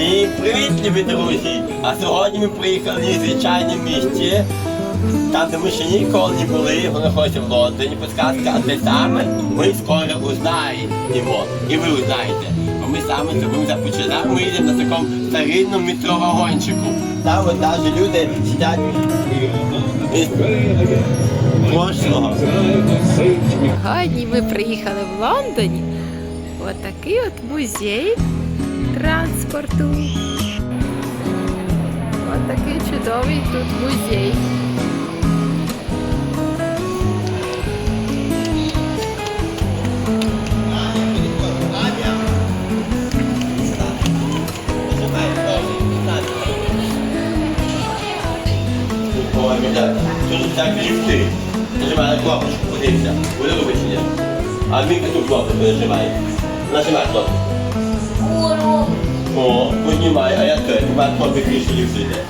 Всім привіт, любі друзі! А сьогодні ми приїхали в незвичайне місце, там, де ми ще ніколи не були, воно знаходиться в Лондоні, підказка, а де саме ми скоро узнаємо. І ви узнаєте. Бо ми саме зробимо започатку, ми їдемо на такому старинному метровагончику. Там от навіть люди сидять із прошлого. Сьогодні ми приїхали в Лондоні. Отакий от музей транспорту. Отакий чудовий тут музей. Тут так ліфти. Нажимай на кнопочку, подивися. Буде робити? А Міка ту кнопочку нажимай. Нажимай кнопку. О, піднімай, а я те, у мене кнопки більше ліфт йде.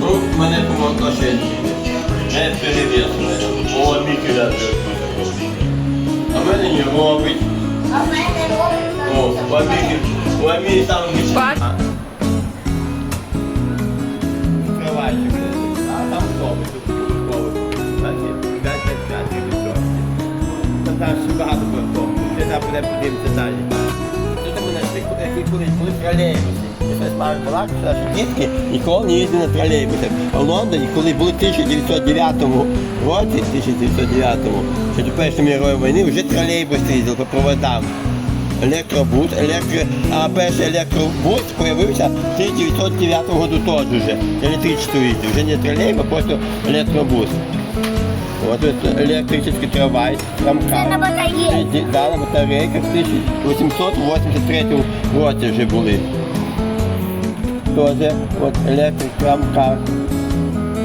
Ну, мене помогло ще не Не перевірено. О, Міки да. А в мене не робить. А в мене О, робить. у Міки, у Міки там більше. Пар- А. Відкривайся, а там кнопки, тут кнопки. Бачите, 5 5 5 відсотків. Там там ще багато кнопок. Ще там буде подивитися далі. Ми колись були тролейбуси. Ніколи не їздили на тролейбусах. А в Лондоні, коли були в 1909 році, 1909 ще до першої мірової війни, вже тролейбуси їздили по проводам. Електробус, електро... а перший електробус з'явився в 1909 году теж вже. Електричество їздив. Вже не тролейбус, а просто електробус. Вот это электрический трамвай. Це на батареї. Да, на батарейках в 1883 році вже були. Тоже от електрик трамкар.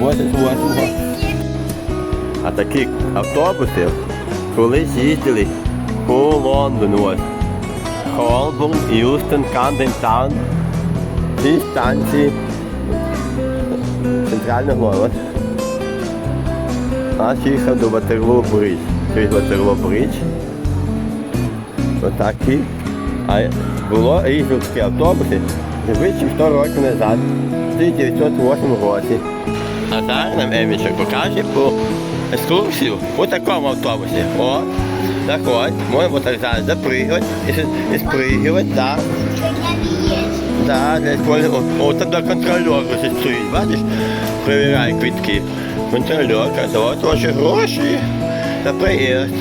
88 А такі автобуси колись їздили по Лондону. Ось. Холборн, Юстон, Камден Таун. Ці станції центрального от. Аж їхав до Ватерлоо Бридж. Через Ватерлоо Бридж. Отакі. А було такі автобуси більше 100 років назад, в 1908 році. А зараз нам Емічок покаже по екскурсію по такому автобусі. О, заходь, можемо зараз запригувати і, спригувати, так. Да, для школи. О, о, там до контрольор ось стоїть, бачиш? Перевіряє квитки. Контрольор каже, от ваші гроші за приїзд.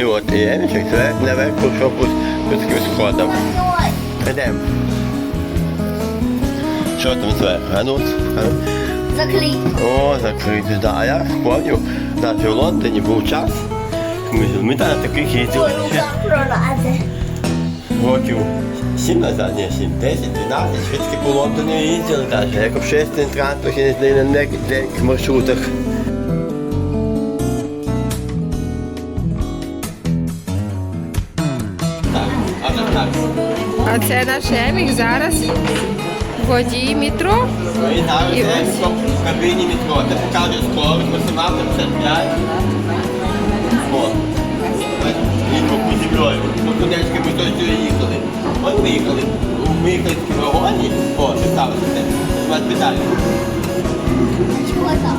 І от Ємічик це наверх пішов по, по таким сходам. Ой, Йдемо. Що там зверху? А ну. О, закрито, да. А я пам'ятаю, навіть в Лондоні був час. Ми, ми там таких їздили. Ой, ну років 7 назад, ні, 7, 10, 12, ще таки по Лондоні їздили навіть, як общественний транспорт, я не на деяких маршрутах. Так, а так, так. А це наш Емік зараз водій метро. І зараз в кабіні метро, де покаже скорость, максимально 55. О. І по землею, по тунельській ми точно їхали. От ми їхали, ми їхали в вагоні, о, що сталося це, звати педалі. Чого там?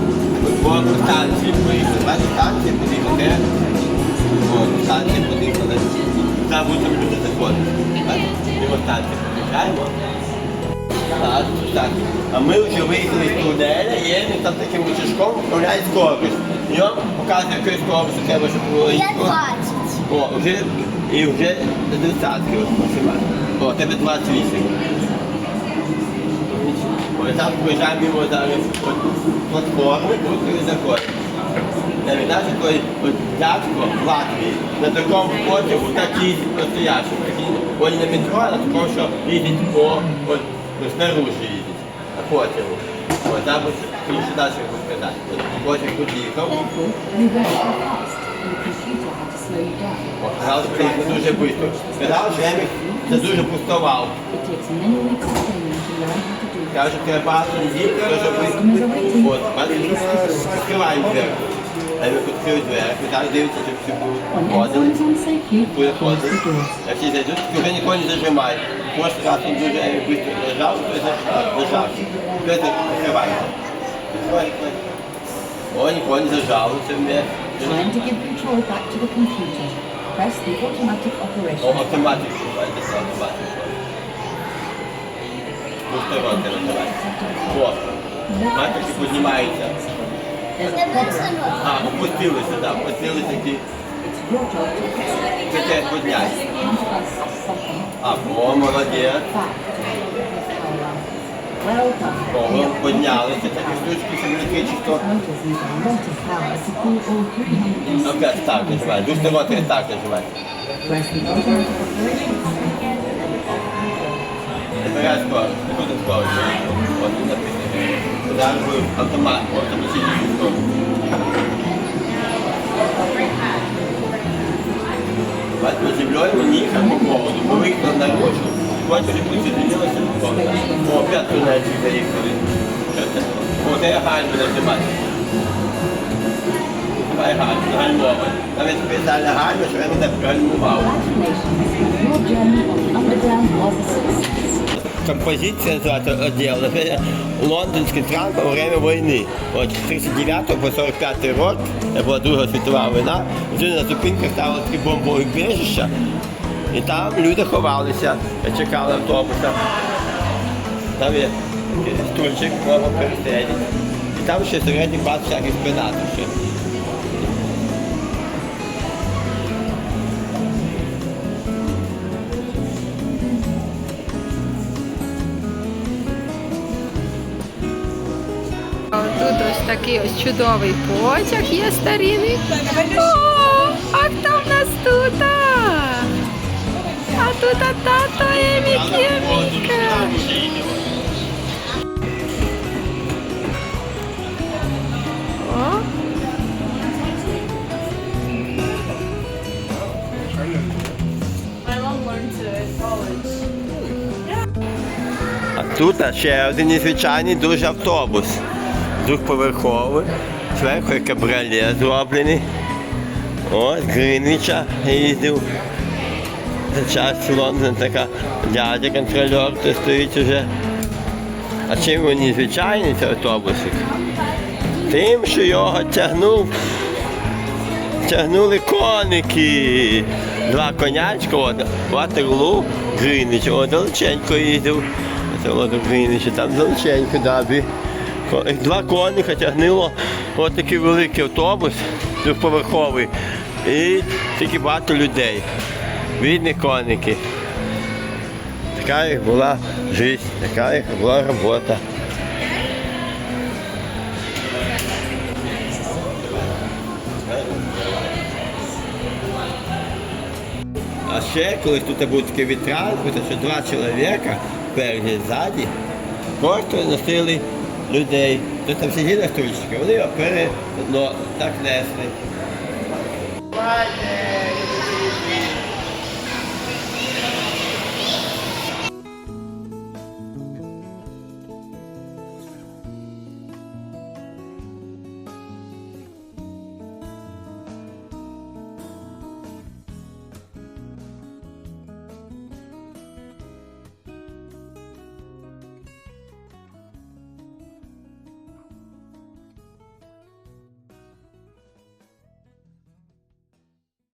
По станції поїхали, бачиш, станції поїхали, де? О, станції поїхали. Там будуть люди заходити. Ми от станції поїхаємо. Так, так. А ми вже виїхали з тунеля, є там таким рычажком управляє скорість. І він показує, якою скоростю треба, щоб було Я їхати. 20. О, вже, і вже до 20 максимально. О, тебе 28. Ось там проїжджаємо мимо зараз от платформи, коли заходимо. Навіть коли дядько в Латвії на такому потягу так їздить настоящим. Вони на метро, на такому, що їздять по, от, ну, снаружи на потягу. Ось там ось далі розповідати. Потяг тут їхав. Казав, що приїхав дуже швидко. Сказав, що Емік це дуже пустував. Каже, треба багато не їхати, дуже швидко. От, бачиш, відкриваємо дверку. А ви відкрили двері, ви так дивитеся, щоб всі When ходили. everyone is on safely, Буде close ходити. the doors. Як всі зайдуть, вже нікого не зажимає. Кожен раз він дуже швидко лежав, хтось лежав. Хтось закривається. Відкривайте. О, нікого не зажало, це ми. Trying to give control back to the computer. Press the automatic О, operation. автоматик відкривається, це автоматик. Двосторонки називається. О, бачите, піднімається. There's a Never problem. seen one. А, опустилися, так, опустилися ті. It's your job to press it. Це теж підняти. Counterbalance something. А, о, молодець. Back. Well done. Ви піднялися, такі штучки, не cool all 360 Опять так так. Тепер скоро, тут скоро. От тут написано. Зараз автомат. Бачите, землею не їхав по поводу, бо виїхав на ручку, присоединилося до того. О, п'ятку навіть заїхали. Що це? О, це я гальму нажимати. Давай гальму, гальмове. Навіть спеціальна гальма, що я не гальмував. Композиція. Це лондонський транс во время війни. От з 39 по 45 рік, це була Друга світова війна, вже на зупинках ставили такі бомбові убіжища. І там люди ховалися, чекали автобуса. Там є стульчик, можна пересидіти. І там ще середній всяких спинатів ще. Тут ось такий ось чудовий потяг є старинний. О, а хто в нас тут? А, а тут а тато Емік Єміка. О, А тут ще один незвичайний дуже автобус. Двохповерховий, зверху кабріолет зроблений. Ось Гринвіча їздив. За час Лондон така дядя контрольор, то стоїть уже. А чим він незвичайний цей автобусик? Тим, що його тягнув. Тягнули коники. Два конячка, от Ватерлу, Гринвіч, от далеченько їздив. Це от Гринвіч, там далеченько, дабі. Два коника тягнуло от такий великий автобус двохповерховий. І тільки багато людей. Бідні коники. Така їх була життя, така їх була робота. А ще колись тут був такий вітрал, що два чоловіка спереді і ззаді просто носили людей. То там сиділи стульчики, вони його пере, ну, так несли.